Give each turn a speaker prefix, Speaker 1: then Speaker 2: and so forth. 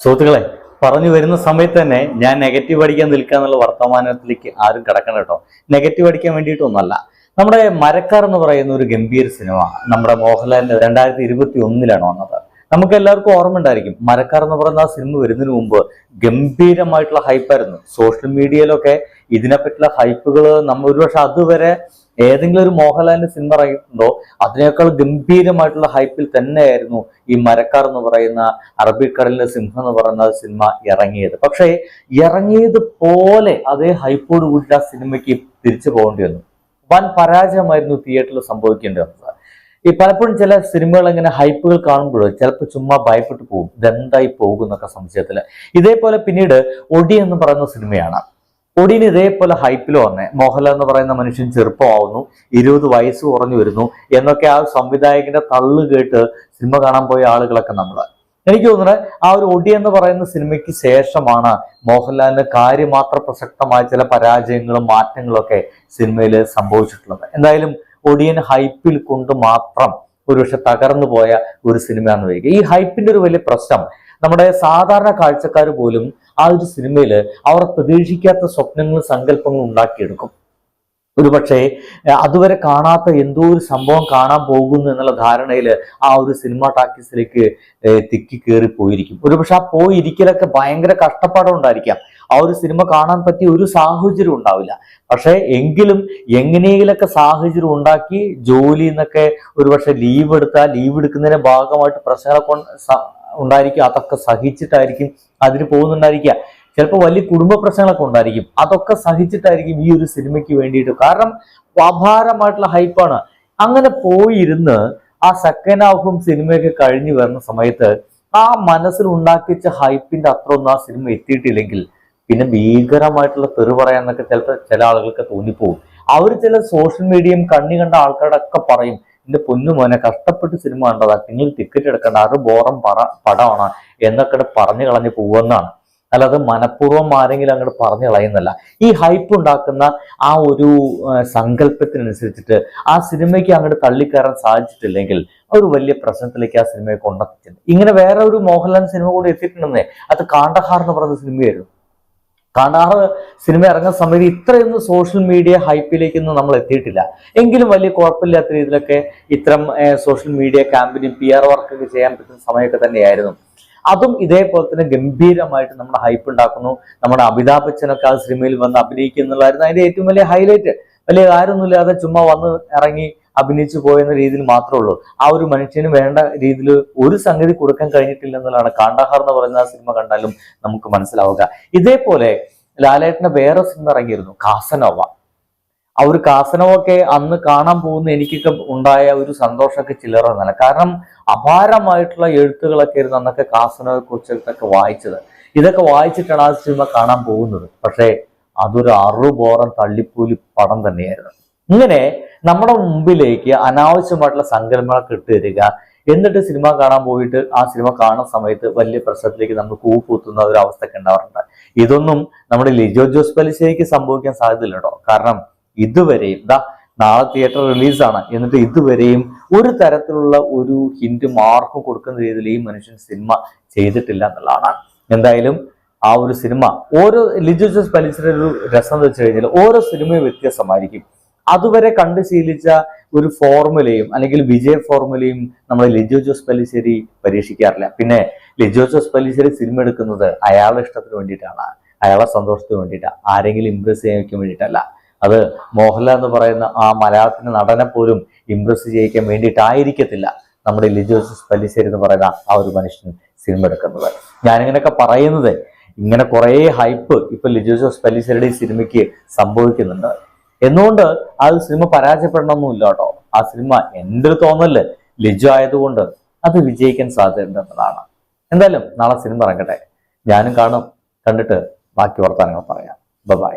Speaker 1: സുഹൃത്തുക്കളെ പറഞ്ഞു വരുന്ന സമയത്ത് തന്നെ ഞാൻ നെഗറ്റീവ് അടിക്കാൻ നിൽക്കുക എന്നുള്ള വർത്തമാനത്തിലേക്ക് ആരും കിടക്കണം കേട്ടോ. നെഗറ്റീവ് അടിക്കാൻ വേണ്ടിയിട്ടൊന്നുമല്ല. നമ്മുടെ മരക്കാർ എന്ന് പറയുന്ന ഒരു ഗംഭീര സിനിമ നമ്മുടെ മോഹൻലാലിന്റെ രണ്ടായിരത്തി ഇരുപത്തി ഒന്നിലാണ് വന്നത്. നമുക്ക് എല്ലാവർക്കും ഓർമ്മ ഉണ്ടായിരിക്കും. മരക്കാർ എന്ന് പറയുന്ന ആ സിനിമ വരുന്നതിന് മുമ്പ് ഗംഭീരമായിട്ടുള്ള ഹൈപ്പായിരുന്നു സോഷ്യൽ മീഡിയയിലൊക്കെ ഇതിനെപ്പറ്റിയുള്ള ഹൈപ്പുകൾ നമ്മൾ ഒരുപക്ഷെ അതുവരെ ഏതെങ്കിലും ഒരു മോഹൻലാലിന്റെ സിനിമ ഇറങ്ങിയിട്ടുണ്ടോ? അതിനേക്കാൾ ഗംഭീരമായിട്ടുള്ള ഹൈപ്പിൽ തന്നെയായിരുന്നു ഈ മരക്കാർ എന്ന് പറയുന്ന അറബിക്കടലിലെ സിംഹം എന്ന് പറയുന്ന സിനിമ ഇറങ്ങിയത്. പക്ഷേ ഇറങ്ങിയത് പോലെ അതേ ഹൈപ്പോട് കൂടി ആ സിനിമയ്ക്ക് തിരിച്ചു പോകേണ്ടി വന്നു. വൻ പരാജയമായിരുന്നു തിയേറ്ററിൽ സംഭവിക്കേണ്ടി വന്നത്. ഈ പലപ്പോഴും ചില സിനിമകൾ ഇങ്ങനെ ഹൈപ്പുകൾ കാണുമ്പോൾ ചിലപ്പോൾ ചുമ്മാ ഭയപ്പെട്ടു പോകും. ഇതെന്തായി പോകും എന്നൊക്കെ സംശയത്തിൽ. ഇതേപോലെ പിന്നീട് ഒടി എന്ന് പറയുന്ന സിനിമയാണ്. ഒടിന് ഇതേപോലെ ഹൈപ്പിൽ വന്നേ. മോഹൻലാൽ എന്ന് പറയുന്ന മനുഷ്യൻ ചെറുപ്പമാവുന്നു ഇരുപത് വയസ്സ് കുറഞ്ഞു വരുന്നു എന്നൊക്കെ ആ സംവിധായകന്റെ തള്ളു കേട്ട് സിനിമ കാണാൻ പോയ ആളുകളൊക്കെ നമ്മൾ എനിക്ക് തോന്നുന്നത് ആ ഒരു ഒടി എന്ന് പറയുന്ന സിനിമയ്ക്ക് ശേഷമാണ് മോഹൻലാലിന് കാര്യമാത്ര പ്രസക്തമായ ചില പരാജയങ്ങളും മാറ്റങ്ങളും ഒക്കെ സിനിമയിൽ സംഭവിച്ചിട്ടുള്ളത്. എന്തായാലും ഒടിയൻ ഹൈപ്പിൽ കൊണ്ട് മാത്രം ഒരുപക്ഷെ തകർന്നു പോയ ഒരു സിനിമ എന്ന് വരിക. ഈ ഹൈപ്പിന്റെ ഒരു വലിയ പ്രശ്നം നമ്മുടെ സാധാരണ കാഴ്ചക്കാർ പോലും ആ ഒരു സിനിമയിൽ അവർ പ്രതീക്ഷിക്കാത്ത സ്വപ്നങ്ങളും സങ്കല്പങ്ങളും ഉണ്ടാക്കിയെടുക്കും. ഒരുപക്ഷെ അതുവരെ കാണാത്ത എന്തോ ഒരു സംഭവം കാണാൻ പോകുന്നു എന്നുള്ള ധാരണയിൽ ആ ഒരു സിനിമ ടാക്കീസിലേക്ക് തിക്കി കയറി പോയിരിക്കും. ഒരുപക്ഷെ ആ പോയിരിക്കലൊക്കെ ഭയങ്കര കഷ്ടപ്പാടുണ്ടായിരിക്കാം ആ ഒരു സിനിമ കാണാൻ പറ്റിയ ഒരു സാഹചര്യം ഉണ്ടാവില്ല. പക്ഷെ എങ്കിലും എങ്ങനെയെങ്കിലൊക്കെ സാഹചര്യം ഉണ്ടാക്കി ജോലി എന്നൊക്കെ ഒരുപക്ഷെ ലീവ് എടുത്താൽ ലീവ് എടുക്കുന്നതിന്റെ ഭാഗമായിട്ട് പ്രശ്നങ്ങളൊക്കെ ഉണ്ടായിരിക്കും. അതൊക്കെ സഹിച്ചിട്ടായിരിക്കും അതിന് പോകുന്നുണ്ടായിരിക്കുക. ചിലപ്പോൾ വലിയ കുടുംബ പ്രശ്നങ്ങളൊക്കെ ഉണ്ടായിരിക്കും. അതൊക്കെ സഹിച്ചിട്ടായിരിക്കും ഈ ഒരു സിനിമയ്ക്ക് വേണ്ടിയിട്ട്. കാരണം അപാരമായിട്ടുള്ള ഹൈപ്പാണ് അങ്ങനെ പോയിരുന്ന് ആ സെക്കൻഡ് ഹാഫും സിനിമയൊക്കെ കഴിഞ്ഞു വരുന്ന സമയത്ത് ആ മനസ്സിൽ ഉണ്ടാക്കിച്ച ഹൈപ്പിന്റെ അത്ര ഒന്നും ആ സിനിമ എത്തിയിട്ടില്ലെങ്കിൽ പിന്നെ ഭീകരമായിട്ടുള്ള തെറി പറയാന്നൊക്കെ ചിലപ്പോൾ ചില ആളുകൾക്ക് തോന്നിപ്പോവും. അവർ ചില സോഷ്യൽ മീഡിയയും കണ്ണി കണ്ട ആൾക്കാരൊക്കെ പറയും എന്റെ പൊന്നു മോനെ കഷ്ടപ്പെട്ട് സിനിമ കണ്ടതാ. നിങ്ങൾ ടിക്കറ്റ് എടുക്കേണ്ട. അത് ബോറം പറ പടമാണ്. എന്നൊക്കെ പറഞ്ഞു കളഞ്ഞു പോവെന്നാണ് അല്ലാതെ മനഃപൂർവം ആരെങ്കിലും അങ്ങോട്ട് പറഞ്ഞു കളയുന്നല്ല ഈ ഹൈപ്പ് ഉണ്ടാക്കുന്ന ആ ഒരു സങ്കല്പത്തിനനുസരിച്ചിട്ട് ആ സിനിമയ്ക്ക് അങ്ങോട്ട് തള്ളിക്കയറാൻ സാധിച്ചിട്ടില്ലെങ്കിൽ ഒരു വലിയ പ്രശ്നത്തിലേക്ക് ആ സിനിമയെ കൊണ്ടെത്തിച്ചിട്ടുണ്ട് ഇങ്ങനെ വേറെ ഒരു മോഹൻലാൽ സിനിമ കൂടി എത്തിയിട്ടുണ്ടെന്നേ അത് കാണ്ടഹാർ എന്ന് പറയുന്ന സിനിമയായിരുന്നു. കാണാറ് സിനിമ ഇറങ്ങുന്ന സമയത്ത് ഇത്രയൊന്നും സോഷ്യൽ മീഡിയ ഹൈപ്പിലേക്കൊന്നും നമ്മൾ എത്തിയിട്ടില്ല. എങ്കിലും വലിയ കുഴപ്പമില്ലാത്ത രീതിയിലൊക്കെ ഇത്തരം സോഷ്യൽ മീഡിയ ക്യാമ്പയിനും പി ആർ വർക്കൊക്കെ ചെയ്യാൻ പറ്റുന്ന സമയമൊക്കെ തന്നെയായിരുന്നു. അതും ഇതേപോലെ തന്നെ ഗംഭീരമായിട്ട് നമ്മുടെ ഹൈപ്പ് ഉണ്ടാക്കുന്നു. നമ്മുടെ അമിതാഭ് ബച്ചനൊക്കെ ആ സിനിമയിൽ വന്ന് അഭിനയിക്കുക എന്നുള്ളതായിരുന്നു അതിന്റെ ഏറ്റവും വലിയ ഹൈലൈറ്റ് വലിയ കാര്യമൊന്നുമില്ലാതെ ചുമ്മാ വന്ന് ഇറങ്ങി അഭിനയിച്ചു പോയെന്ന രീതിയിൽ മാത്രമേ ഉള്ളൂ. ആ ഒരു മനുഷ്യന് വേണ്ട രീതിയിൽ ഒരു സംഗതി കൊടുക്കാൻ കഴിഞ്ഞിട്ടില്ല എന്നുള്ളതാണ് കാണ്ടാഹാർ എന്ന് പറയുന്ന ആ സിനിമ കണ്ടാലും നമുക്ക് മനസ്സിലാവുക. ഇതേപോലെ ലാലേട്ടന്റെ വേറെ സിനിമ ഇറങ്ങിയിരുന്നു കാസനോവ. ആ ഒരു കാസനമൊക്കെ അന്ന് കാണാൻ പോകുന്ന എനിക്കൊക്കെ ഉണ്ടായ ഒരു സന്തോഷമൊക്കെ ചില്ലറ എന്നല്ല കാരണം അപാരമായിട്ടുള്ള എഴുത്തുകളൊക്കെ ആയിരുന്നു അന്നൊക്കെ കാസനോയെ കുറിച്ചൊക്കെ വായിച്ചത്. ഇതൊക്കെ വായിച്ചിട്ടാണ് ആ സിനിമ കാണാൻ പോകുന്നത്. പക്ഷേ അതൊരു അറുബോറം തള്ളിപ്പൂലി പടം തന്നെയായിരുന്നു. ഇങ്ങനെ നമ്മുടെ മുമ്പിലേക്ക് അനാവശ്യമായിട്ടുള്ള സങ്കല്പങ്ങളൊക്കെ ഇട്ട് തരിക എന്നിട്ട് സിനിമ കാണാൻ പോയിട്ട് ആ സിനിമ കാണുന്ന സമയത്ത് വലിയ പ്രശ്നത്തിലേക്ക് നമ്മൾ കൂപ്പുത്തുന്ന ഒരു അവസ്ഥയൊക്കെ ഉണ്ടാവാറുണ്ട്. ഇതൊന്നും നമ്മുടെ ലിജോ ജോസ് പലിശയ്ക്ക് സംഭവിക്കാൻ സാധ്യതയില്ല കാരണം ഇതുവരെയും ഇതാ നാളെ തിയേറ്റർ റിലീസാണ് എന്നിട്ട് ഇതുവരെയും ഒരു തരത്തിലുള്ള ഒരു ഹിന്റ് മാർക്ക് കൊടുക്കുന്ന രീതിയിൽ ഈ മനുഷ്യൻ സിനിമ ചെയ്തിട്ടില്ല എന്നുള്ളതാണ്. എന്തായാലും ആ ഒരു സിനിമ ഓരോ ലിജു ജോസ് പലിച്ചിന്റെ ഒരു രസം എന്ന് വെച്ച് കഴിഞ്ഞാൽ ഓരോ സിനിമയും വ്യത്യസ്തമായിരിക്കും. അതുവരെ കണ്ടു ശീലിച്ച ഒരു ഫോർമുലയും അല്ലെങ്കിൽ വിജയ ഫോർമുലയും നമ്മൾ ലിജോ ജോസ് പല്ലിശ്ശേരി പരീക്ഷിക്കാറില്ല. പിന്നെ ലിജോ ജോസ് പല്ലിശ്ശേരി സിനിമ എടുക്കുന്നത് അയാളുടെ ഇഷ്ടത്തിന് വേണ്ടിയിട്ടാണ്. അയാളുടെ സന്തോഷത്തിന് വേണ്ടിയിട്ടാണ്. ആരെങ്കിലും ഇംപ്രസ് ചെയ്യാൻ വേണ്ടിയിട്ടല്ല. അത് മോഹൻലാൽ എന്ന് പറയുന്ന ആ മലയാളത്തിന്റെ നടനെ പോലും ഇംപ്രസ് ചെയ്യിക്കാൻ വേണ്ടിയിട്ടായിരിക്കത്തില്ല നമ്മുടെ ലിജോ ജോസ് പല്ലിശ്ശേരി എന്ന് പറയുന്ന ആ ഒരു മനുഷ്യൻ സിനിമ എടുക്കുന്നത്. ഞാനിങ്ങനെയൊക്കെ പറയുന്നത് ഇങ്ങനെ കുറേ ഹൈപ്പ് ഇപ്പൊ ലിജോ ജോസ് പല്ലിശ്ശേരിയുടെ ഈ സിനിമയ്ക്ക് സംഭവിക്കുന്നുണ്ട്. എന്നുകൊണ്ട് ആ സിനിമ പരാജയപ്പെടണമെന്നില്ല കേട്ടോ? ആ സിനിമ എന്റെ ഒരു തോന്നൽ ലിജോ ആയതുകൊണ്ട് അത് വിജയിക്കാൻ സാധ്യതയുണ്ട് എന്നതാണ്. എന്തായാലും നാളെ സിനിമ ഇറങ്ങട്ടെ. ഞാനും കാണും. കണ്ടിട്ട് ബാക്കി വർത്തമാനങ്ങൾ പറയാം. ബൈ